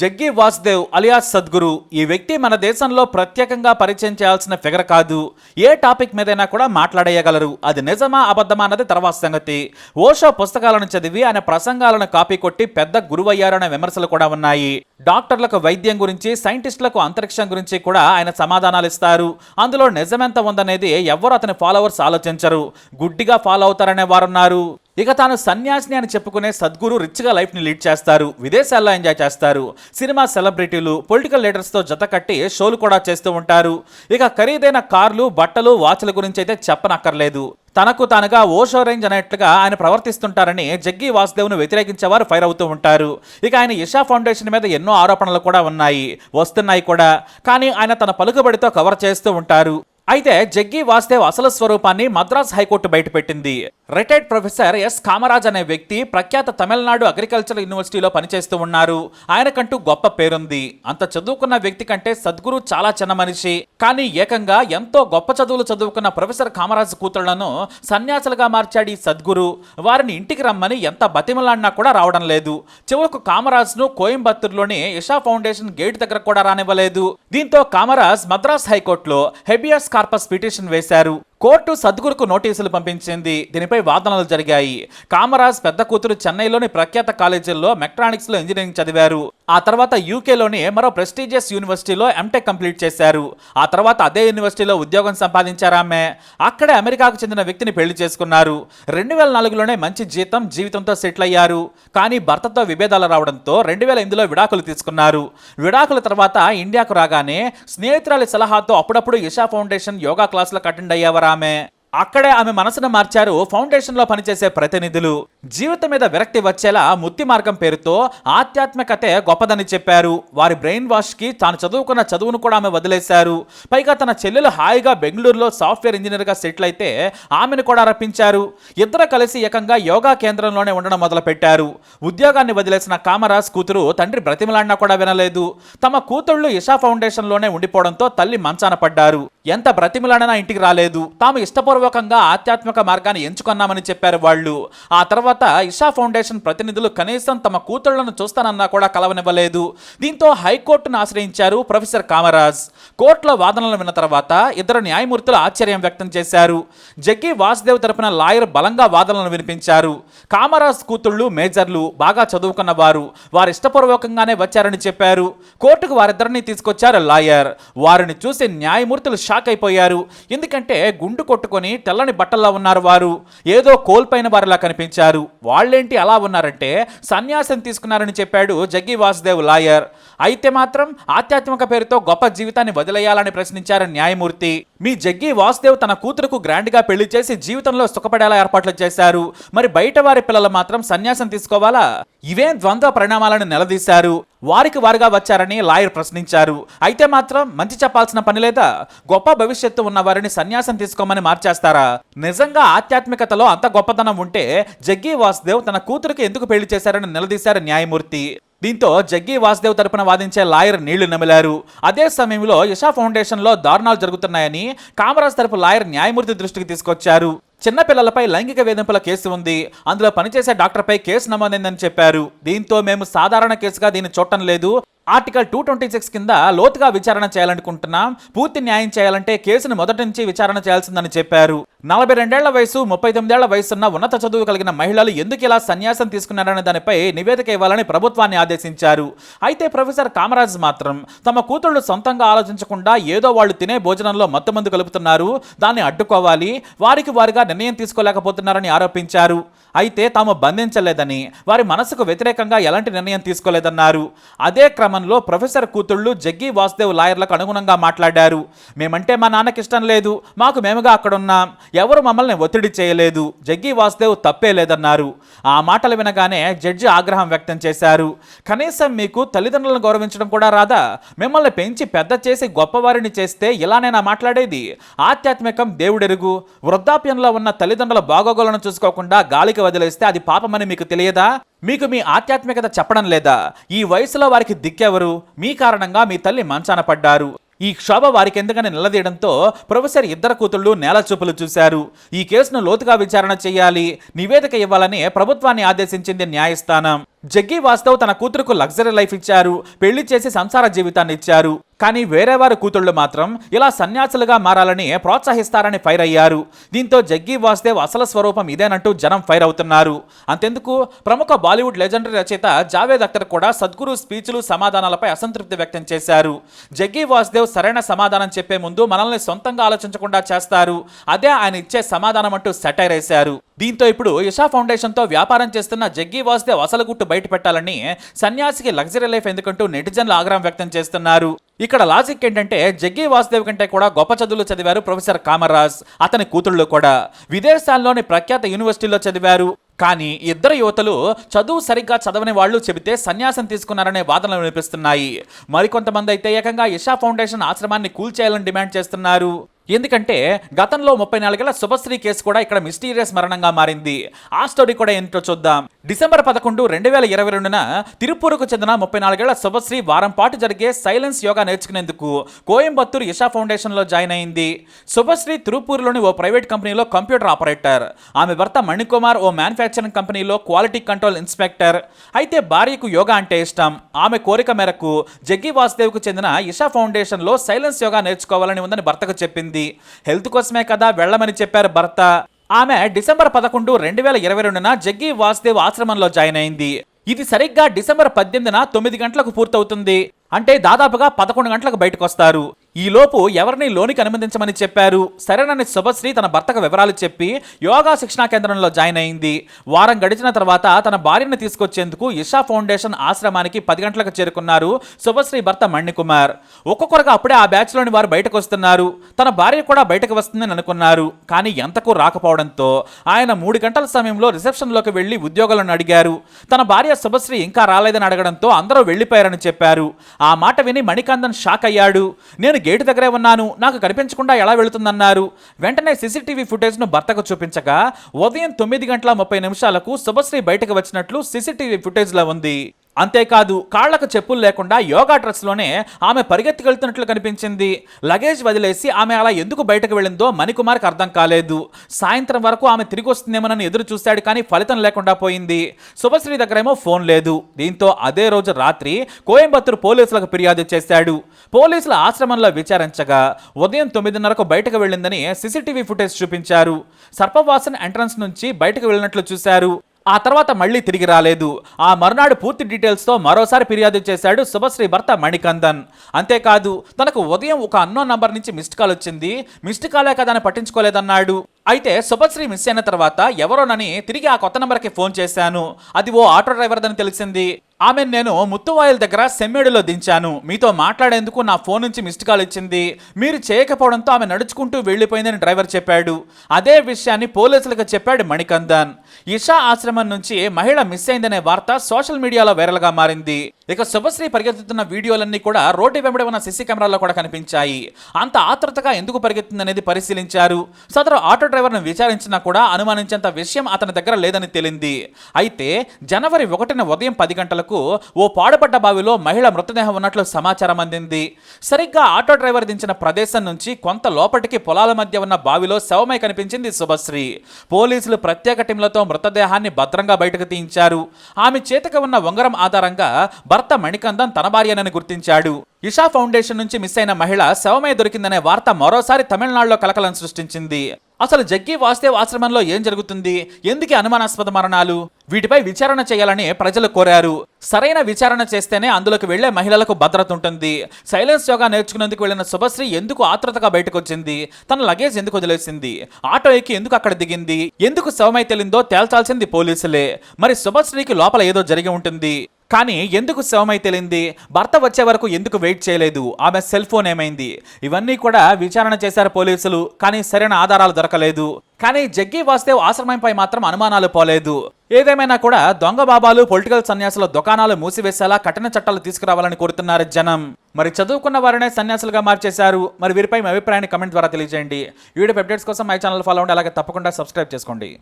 Jaggi Vasudev alias Sadhguru ఈ వ్యక్తి మన దేశంలో ప్రత్యేకంగా పరిచయం చేయాల్సిన ఫిగర్ కాదు. ఏ టాపిక్ మీదైనా కూడా మాట్లాడేయగలరు. అది నిజమా అబద్ధమా అన్నది తర్వాత సంగతి. ఓషో పుస్తకాలను చదివి ఆయన ప్రసంగాలను కాపీ కొట్టి పెద్ద గురువయ్యారనే విమర్శలు కూడా ఉన్నాయి. డాక్టర్లకు వైద్యం గురించి సైంటిస్టులకు అంతరిక్షం గురించి కూడా ఆయన సమాధానాలు ఇస్తారు. అందులో నిజమెంత ఉందనేది ఎవరు అతని ఫాలోవర్స్ ఆలోచించరు. గుడ్డిగా ఫాలో అవుతారనే వారున్నారు. ఇక తాను సన్యాసిని అని చెప్పుకునే సద్గురు రిచ్గా లైఫ్ని లీడ్ చేస్తారు విదేశాల్లో ఎంజాయ్ చేస్తారు సినిమా సెలబ్రిటీలు పొలిటికల్ లీడర్స్తో జత కట్టి షోలు కూడా చేస్తూ ఉంటారు. ఇక ఖరీదైన కార్లు బట్టలు వాచ్ల గురించి అయితే చెప్పనక్కర్లేదు. తనకు తానుగా ఓషో రేంజ్ అనేట్లుగా ఆయన ప్రవర్తిస్తుంటారని జగ్గి వాసుదేవ్ను వ్యతిరేకించేవారు ఫైర్ అవుతూ ఉంటారు. ఇక ఆయన ఇషా ఫౌండేషన్ మీద ఎన్నో ఆరోపణలు కూడా ఉన్నాయి వస్తున్నాయి కూడా. కానీ ఆయన తన పలుకుబడితో కవర్ చేస్తూ ఉంటారు. అయితే జగ్గి వాసుదేవ్ అసలు స్వరూపాన్ని మద్రాస్ హైకోర్టు బయటపెట్టింది. రిటైర్డ్ ప్రొఫెసర్ ఎస్ కామరాజ్ అనే వ్యక్తి ప్రఖ్యాత తమిళనాడు అగ్రికల్చర్ యూనివర్సిటీలో పనిచేస్తూ ఉన్నారు. ఆయనకంటూ గొప్ప పేరుంది. అంత చదువుకున్న వ్యక్తి కంటే సద్గురు చాలా చిన్న మనిషి. కానీ ఏకంగా ఎంతో గొప్ప చదువులు చదువుకున్న ప్రొఫెసర్ కామరాజ్ కూతుళ్ళను సన్యాసులుగా మార్చాడు ఈ సద్గురు. వారిని ఇంటికి రమ్మని ఎంత బతిమలాడినా కూడా రావడం లేదు. చివరకు కామరాజ్ను కోయంబత్తూరులోని ఇషా ఫౌండేషన్ గేట్ దగ్గర కూడా రానివ్వలేదు. దీంతో కామరాజ్ మద్రాస్ హైకోర్టులో హెబియస్ కార్పస్ పిటిషన్ వేశారు. కోర్టు సద్గురుకు నోటీసులు పంపించింది. దీనిపై వాదనలు జరిగాయి. కామరాజ్ పెద్ద కూతురు చెన్నైలోని ప్రఖ్యాత కాలేజీల్లో మెక్ట్రానిక్స్లో ఇంజనీరింగ్ చదివారు. ఆ తర్వాత యూకేలోని మరో ప్రెస్టీజియస్ యూనివర్సిటీలో ఎంటెక్ కంప్లీట్ చేశారు. ఆ తర్వాత అదే యూనివర్సిటీలో ఉద్యోగం సంపాదించారు ఆమె. అక్కడే అమెరికాకు చెందిన వ్యక్తిని పెళ్ళి చేసుకున్నారు. రెండు వేల నాలుగులోనే మంచి జీతం జీవితంతో సెటిల్ అయ్యారు. కానీ భర్తతో విభేదాలు రావడంతో రెండు వేల ఎనిమిదిలో విడాకులు తీసుకున్నారు. విడాకుల తర్వాత ఇండియాకు రాగానే స్నేహితురాలి సలహాతో అప్పుడప్పుడు ఇషా ఫౌండేషన్ యోగా క్లాసులకు అటెండ్ అయ్యేవారు ఆమె. అక్కడే ఆమె మనసును మార్చారు ఫౌండేషన్లో పనిచేసే ప్రతినిధులు. జీవితం మీద విరక్తి వచ్చేలా ముత్తి మార్గం పేరుతో ఆధ్యాత్మికతే గొప్పదని చెప్పారు. వారి బ్రెయిన్ వాష్కి తాను చదువుకున్న చదువును కూడా ఆమె వదిలేశారు. పైగా తన చెల్లెలు హాయిగా బెంగళూరులో సాఫ్ట్వేర్ ఇంజనీర్గా సెటిల్ అయితే ఆమెను కూడా రప్పించారు. ఇద్దరు కలిసి ఏకంగా యోగా కేంద్రంలోనే ఉండడం మొదలు పెట్టారు ఉద్యోగాన్ని వదిలేసిన కామరాజ్ కూతురు తండ్రి బ్రతిమలాడినా కూడా వినలేదు. తమ కూతుళ్ళు ఇషా ఫౌండేషన్లోనే ఉండిపోవడంతో తల్లి మంచాన పడ్డారు. ఎంత బ్రతిమలాడినా ఇంటికి రాలేదు. తాము ఇష్టపూర్వకంగా ఆధ్యాత్మిక మార్గాన్ని ఎంచుకున్నామని చెప్పారు వాళ్ళు. ఆ తర్వాత ఇషా ఫౌండేషన్ ప్రతినిధులు కనీసం తమ కూతుళ్ళను చూస్తానన్నా కూడా కలవనివ్వలేదు. దీంతో హైకోర్టును ఆశ్రయించారు ప్రొఫెసర్ కామరాజ్. కోర్టులో వాదనలు విన్న తర్వాత ఇద్దరు న్యాయమూర్తులు ఆశ్చర్యం వ్యక్తం చేశారు. జగ్గి వాసుదేవ్ తరపున లాయర్ బలంగా వాదనలను వినిపించారు. కామరాజ్ కూతుళ్ళు మేజర్లు బాగా చదువుకున్న వారు వారు ఇష్టపూర్వకంగానే వచ్చారని చెప్పారు. కోర్టుకు వారిద్దరిని తీసుకొచ్చారు లాయర్. వారిని చూసి న్యాయమూర్తులు షాక్ అయిపోయారు. ఎందుకంటే గుండు కొట్టుకొని తెల్లని బట్టల్లో ఉన్నారు వారు. ఏదో కోల్పోయిన వారిలా కనిపించారు. వాళ్ళేంటి అలా ఉన్నారంటే సన్యాసం తీసుకున్నారని చెప్పాడు జగ్గి వాసుదేవ్ లాయర్. అయితే మాత్రం ఆధ్యాత్మిక పేరుతో గొప్ప జీవితాన్ని వదిలేయాలని ప్రశ్నించారు న్యాయమూర్తి. మీ జగ్గి వాసుదేవ్ తన కూతురుకు గ్రాండ్గా పెళ్ళి చేసి జీవితంలో సుఖపడేలా ఏర్పాట్లు చేశారు. మరి బయట వారి పిల్లలు మాత్రం సన్యాసం తీసుకోవాలా? ఇవే ద్వంద్వ పరిణామాలను నిలదీశారు. వారికి వారుగా వచ్చారని లాయర్ ప్రశ్నించారు. అయితే మాత్రం మంచి చెప్పాల్సిన పని లేదా? గొప్ప భవిష్యత్తు ఉన్న వారిని సన్యాసం తీసుకోమని మార్చేస్తారా? నిజంగా ఆధ్యాత్మికతలో అంత గొప్పతనం ఉంటే జగ్గి వాసుదేవ్ తన కూతురికి ఎందుకు పెళ్ళి చేశారని నిలదీశారు న్యాయమూర్తి. దీంతో జగ్గి వాసుదేవ్ తరపున వాదించే లాయర్ నీళ్ళు నమిలారు. అదే సమయంలో యశా ఫౌండేషన్లో దారుణాలు జరుగుతున్నాయని కామరాజ్ తరపు లాయర్ న్యాయమూర్తి దృష్టికి తీసుకొచ్చారు. చిన్నపిల్లలపై లైంగిక వేధింపుల కేసు ఉంది. అందులో పనిచేసే డాక్టర్పై కేసు నమోదైందని చెప్పారు. దీంతో మేము సాధారణ కేసుగా దీన్ని చూడటం లేదు. ఆర్టికల్ టూ ట్వంటీ సిక్స్ కింద లోతుగా విచారణ చేయాలనుకుంటున్నాం. పూర్తి న్యాయం చేయాలంటే కేసును మొదటి నుంచి విచారణ చేయాల్సిందని చెప్పారు. నలభై రెండేళ్ళ వయసు ముప్పై తొమ్మిదేళ్ళ వయసున్న ఉన్నత చదువు కలిగిన మహిళలు ఎందుకు ఇలా సన్యాసం తీసుకున్నారనే దానిపై నివేదిక ఇవ్వాలని ప్రభుత్వాన్ని ఆదేశించారు. అయితే ప్రొఫెసర్ కామరాజ్ మాత్రం తమ కూతుళ్ళు సొంతంగా ఆలోచించకుండా ఏదో వాళ్ళు తినే భోజనంలో మత్తుమందు కలుపుతున్నారు. దాన్ని అడ్డుకోవాలి. వారికి వారిగా నిర్ణయం తీసుకోలేకపోతున్నారని ఆరోపించారు. అయితే తాము బంధించలేదని వారి మనసుకు వ్యతిరేకంగా ఎలాంటి నిర్ణయం తీసుకోలేదన్నారు. అదే క్రమంలో ప్రొఫెసర్ కూతుళ్ళు జగ్గి వాసుదేవ్ లాయర్లకు అనుగుణంగా మాట్లాడారు. మేమంటే మా నాన్నకి ఇష్టం లేదు. మాకు మేముగా అక్కడున్నాం. ఎవరు మమ్మల్ని ఒత్తిడి చేయలేదు. జగ్గి వాసుదేవ్ తప్పే లేదన్నారు. ఆ మాటలు వినగానే జడ్జి ఆగ్రహం వ్యక్తం చేశారు. కనీసం మీకు తల్లిదండ్రులను గౌరవించడం కూడా రాదా? మిమ్మల్ని పెంచి పెద్ద చేసి గొప్పవారిని చేస్తే ఇలానైనా మాట్లాడేది? ఆధ్యాత్మికం దేవుడెరుగు. వృద్ధాప్యంలో ఉన్న తల్లిదండ్రుల బాగోగులను చూసుకోకుండా గాలికి వదిలేస్తే అది పాపమని మీకు తెలియదా? మీకు మీ ఆధ్యాత్మికత చెప్పడం లేదా? ఈ వయసులో వారికి దిక్కెవరు? మీ కారణంగా మీ తల్లి మంచాన పడ్డారు. ఈ క్షోభ వారికెందుకని నిలదీయడంతో ప్రొఫెసర్ ఇద్దరు కూతుళ్ళు నేల చూపులు చూశారు. ఈ కేసును లోతుగా విచారణ చేయాలి. నివేదిక ఇవ్వాలని ప్రభుత్వాన్ని ఆదేశించింది న్యాయస్థానం. జగ్గి వాస్తవ్ తన కూతురుకు లగ్జరీ లైఫ్ ఇచ్చారు. పెళ్ళి చేసి సంసార జీవితాన్ని ఇచ్చారు. కానీ వేరే వారి కూతుళ్ళు మాత్రం ఇలా సన్యాసులుగా మారాలని ప్రోత్సహిస్తారని ఫైర్ అయ్యారు. దీంతో జగ్గి వాసుదేవ్ అసలు స్వరూపం ఇదేనంటూ జనం ఫైర్ అవుతున్నారు. అంతెందుకు? ప్రముఖ బాలీవుడ్ లెజెండరీ రచయిత జావేద్ అఖ్తర్ కూడా సద్గురు స్పీచ్లు సమాధానాలపై అసంతృప్తి వ్యక్తం చేశారు. జగ్గి వాసుదేవ్ సరైన సమాధానం చెప్పే ముందు మనల్ని సొంతంగా ఆలోచించకుండా చేస్తారు. అదే ఆయన ఇచ్చే సమాధానం అంటూ సెటైర్ వేశారు. దీంతో ఇప్పుడు ఇషా ఫౌండేషన్తో వ్యాపారం చేస్తున్న జగ్గి వాసుదేవ్ అసలు గుట్టు బయట పెట్టాలని సన్యాసికి లగ్జరీ లైఫ్ ఎందుకంటూ నెటిజన్లు ఆగ్రహం వ్యక్తం చేస్తున్నారు. ఇక్కడ లాజిక్ ఏంటంటే జగ్గి వాసుదేవ్ కంటే కూడా గొప్ప చదువులు చదివారు ప్రొఫెసర్ కామరాజ్ అతని కూతుళ్ళు కూడా. విదేశాల్లోని ప్రఖ్యాత యూనివర్సిటీలో చదివారు. కానీ ఇద్దరు యువతలు చదువు సరిగ్గా చదవని వాళ్ళు చెబితే సన్యాసం తీసుకున్నారనే వాదనలు వినిపిస్తున్నాయి. మరికొంతమంది అయితే ఏకంగా ఇషా ఫౌండేషన్ ఆశ్రమాన్ని కూల్చేయాలని డిమాండ్ చేస్తున్నారు. ఎందుకంటే గతంలో ముప్పై నాలుగేళ్ళ శుభశ్రీ కేసు కూడా ఇక్కడ మిస్టీరియస్ మరణంగా మారింది. ఆ స్టోరీ కూడా ఏంటో చూద్దాం. డిసెంబర్ పదకొండు రెండు వేల ఇరవై రెండున తిరుపూరుకు చెందిన ముప్పై నాలుగేళ్ళ శుభశ్రీ వారం పాటు జరిగే సైలెన్స్ యోగా నేర్చుకునేందుకు కోయంబత్తూరు ఇషా ఫౌండేషన్లో జాయిన్ అయింది. శుభశ్రీ తిరుపూరులోని ఓ ప్రైవేట్ కంపెనీలో కంప్యూటర్ ఆపరేటర్. ఆమె భర్త మణికుమార్ ఓ మ్యానుఫ్యాక్చరింగ్ కంపెనీలో క్వాలిటీ కంట్రోల్ ఇన్స్పెక్టర్. అయితే భార్యకు యోగా అంటే ఇష్టం. ఆమె కోరిక మేరకు జగ్గి వాసుదేవ్కు చెందిన ఇషా ఫౌండేషన్లో సైలెన్స్ యోగా నేర్చుకోవాలని ఉందని భర్తకు చెప్పింది. హెల్త్ కోసమే కదా వెళ్ళమని చెప్పారు భర్త. ఆమె డిసెంబర్ పదకొండు రెండు వేల ఇరవై రెండున జగ్గి వాసుదేవ్ ఆశ్రమంలో జాయిన్ అయింది. ఇది సరిగ్గా డిసెంబర్ పద్దెనిమిదిన తొమ్మిది గంటలకు పూర్తవుతుంది. అంటే దాదాపుగా పదకొండు గంటలకు బయటకు వస్తారు ఈ లోపు ఎవరిని లోనికి అనుమతించమని చెప్పారు? సరేనని శుభశ్రీ తన భర్తకు వివరాలు చెప్పి యోగా శిక్షణా కేంద్రంలో జాయిన్ అయింది. వారం గడిచిన తర్వాత తన భార్యను తీసుకొచ్చేందుకు ఇషా ఫౌండేషన్ ఆశ్రమానికి పది గంటలకు చేరుకున్నారు శుభశ్రీ భర్త మణికుమార్. ఒక్కొక్కరుగా అప్పుడే ఆ బ్యాచ్లోని వారు బయటకు వస్తున్నారు. తన భార్య కూడా బయటకు వస్తుందని అనుకున్నారు. కానీ ఎంతకు రాకపోవడంతో ఆయన మూడు గంటల సమయంలో రిసెప్షన్లోకి వెళ్ళి ఉద్యోగులను అడిగారు. తన భార్య శుభశ్రీ ఇంకా రాలేదని అడగడంతో అందరూ వెళ్ళిపోయారని చెప్పారు. ఆ మాట విని మణికందన్ షాక్ అయ్యాడు. నేను గేటు దగ్గరే ఉన్నాను. నాకు కనిపించకుండా ఎలా వెళుతుందన్నారు. వెంటనే సీసీటీవీ ఫుటేజ్ను భర్తకు చూపించగా ఉదయం తొమ్మిది గంటల ముప్పై నిమిషాలకు శుభశ్రీ బయటకు వచ్చినట్లు సీసీటీవీ ఫుటేజ్లో ఉంది. అంతేకాదు కాళ్ళకు చెప్పులు లేకుండా యోగా డ్రెస్లోనే ఆమె పరిగెత్తుకెళ్తున్నట్లు కనిపించింది. లగేజ్ వదిలేసి ఆమె అలా ఎందుకు బయటకు వెళ్ళిందో మణికుమార్కి అర్థం కాలేదు. సాయంత్రం వరకు ఆమె తిరిగి వస్తుందేమోనని ఎదురు చూశాడు కానీ ఫలితం లేకుండా పోయింది. శుభశ్రీ దగ్గరేమో ఫోన్ లేదు. దీంతో అదే రోజు రాత్రి కోయంబత్తూరు పోలీసులకు ఫిర్యాదు చేశాడు. పోలీసుల ఆశ్రమంలో విచారించగా ఉదయం తొమ్మిదిన్నరకు బయటకు వెళ్ళిందని సీసీటీవీ ఫుటేజ్ చూపించారు. సర్పవాసన్ ఎంట్రన్స్ నుంచి బయటకు వెళ్ళినట్లు చూశారు. ఆ తర్వాత మళ్ళీ తిరిగి రాలేదు. ఆ మరునాడు పూర్తి డీటెయిల్స్తో మరోసారి ఫిర్యాదు చేశాడు శుభశ్రీ భర్త మణికందన్. అంతేకాదు తనకు ఉదయం ఒక అన్నో నంబర్ నుంచి మిస్డ్ కాల్ వచ్చింది. మిస్డ్ కాలే కదా అని పట్టించుకోలేదన్నాడు. అయితే శుభశ్రీ మిస్ అయిన తర్వాత ఎవరోనని తిరిగి ఆ కొత్త నంబర్కి ఫోన్ చేశాను. అది ఓ ఆటో డ్రైవర్దని తెలిసింది. ఆమె నేను ముత్తువాయిల దగ్గర సెమ్మేడులో దించాను. మీతో మాట్లాడేందుకు నా ఫోన్ నుంచి మిస్డ్ కాల్ ఇచ్చింది. మీరు చేయకపోవడంతో ఆమె నడుచుకుంటూ వెళ్ళిపోయిందని డ్రైవర్ చెప్పాడు. అదే విషయాన్ని పోలీసులకు చెప్పాడు మణికందన్. ఇషా ఆశ్రమం నుంచి మహిళ మిస్ అయిందనే వార్త సోషల్ మీడియాలో వైరల్గా మారింది. ఇక శుభశ్రీ పరిగెత్తుతున్న వీడియోలన్నీ కూడా రోడ్డు వెంబడి ఉన్న సిసి కెమెరాల్లో కూడా కనిపించాయి. అంత ఆతృతగా ఎందుకు పరిగెత్తుందనేది పరిశీలించారు. సదరు ఆటో డ్రైవర్ను విచారించినా కూడా అనుమానించేంత విషయం అతని దగ్గర లేదని తేలింది. అయితే జనవరి ఒకటిన ఉదయం పది గంటలకు ఓ పాడుపడ్డ బావిలో మహిళ మృతదేహం ఉన్నట్లు సమాచారం అందింది. సరిగ్గా ఆటో డ్రైవర్ దించిన ప్రదేశం నుంచి కొంత లోపటికి పొలాల మధ్య ఉన్న బావిలో శవమై కనిపించింది శుభశ్రీ. పోలీసులు ప్రత్యేక టీంలతో మృతదేహాన్ని భద్రంగా బయటకు తీయించారు. ఆమె చేతికి ఉన్న ఉంగరం ఆధారంగా భర్త మణికందన్ తన భార్యనని గుర్తించాడు. ఇషా ఫౌండేషన్ నుంచి మిస్ అయిన మహిళ శవమై దొరికిందనే వార్త మరోసారి తమిళనాడులో కలకలం సృష్టించింది. అసలు జగ్గి వాసుదేవ్ ఆశ్రమంలో ఏం జరుగుతుంది? ఎందుకు అనుమానాస్పద మరణాలు? వీటిపై విచారణ చేయాలని ప్రజలు కోరారు. సరైన విచారణ చేస్తేనే అందులోకి వెళ్ళే మహిళలకు భద్రత ఉంటుంది. సైలెన్స్ యోగా నేర్చుకునేందుకు వెళ్ళిన శుభశ్రీ ఎందుకు ఆతృతగా బయటకొచ్చింది? తన లగేజ్ ఎందుకు వదిలేసింది? ఆటో ఎక్కి ఎందుకు అక్కడ దిగింది? ఎందుకు శవమై తెలిందో తేల్చాల్సింది పోలీసులే. మరి శుభశ్రీకి లోపల ఏదో జరిగి ఉంటుంది. కానీ ఎందుకు శవమై తేలింది భర్త వచ్చే వరకు ఎందుకు వెయిట్ చేయలేదు? ఆమె సెల్ ఫోన్ ఏమైంది? ఇవన్నీ కూడా విచారణ చేశారు పోలీసులు కానీ సరైన ఆధారాలు దొరకలేదు. కానీ జగ్గి వాసుదేవ్ ఆశ్రమంపై మాత్రం అనుమానాలు పోలేదు. ఏదేమైనా కూడా దొంగ బాబాలు పొలిటికల్ సన్యాసుల దుకాణాలు మూసివేసేలా కఠిన చట్టాలు తీసుకురావాలని కోరుతున్నారు జనం. మరి చదువుకున్న వారినే సన్యాసులుగా మార్చేశారు. మరి వీరిపై మీ అభిప్రాయాన్ని కమెంట్ ద్వారా తెలియజేయండి. వీడియో అప్డేట్స్ కోసం మై ఛానల్ ఫాలో అవ్వండి. అలాగే తప్పకుండా సబ్స్క్రైబ్ చేసుకోండి.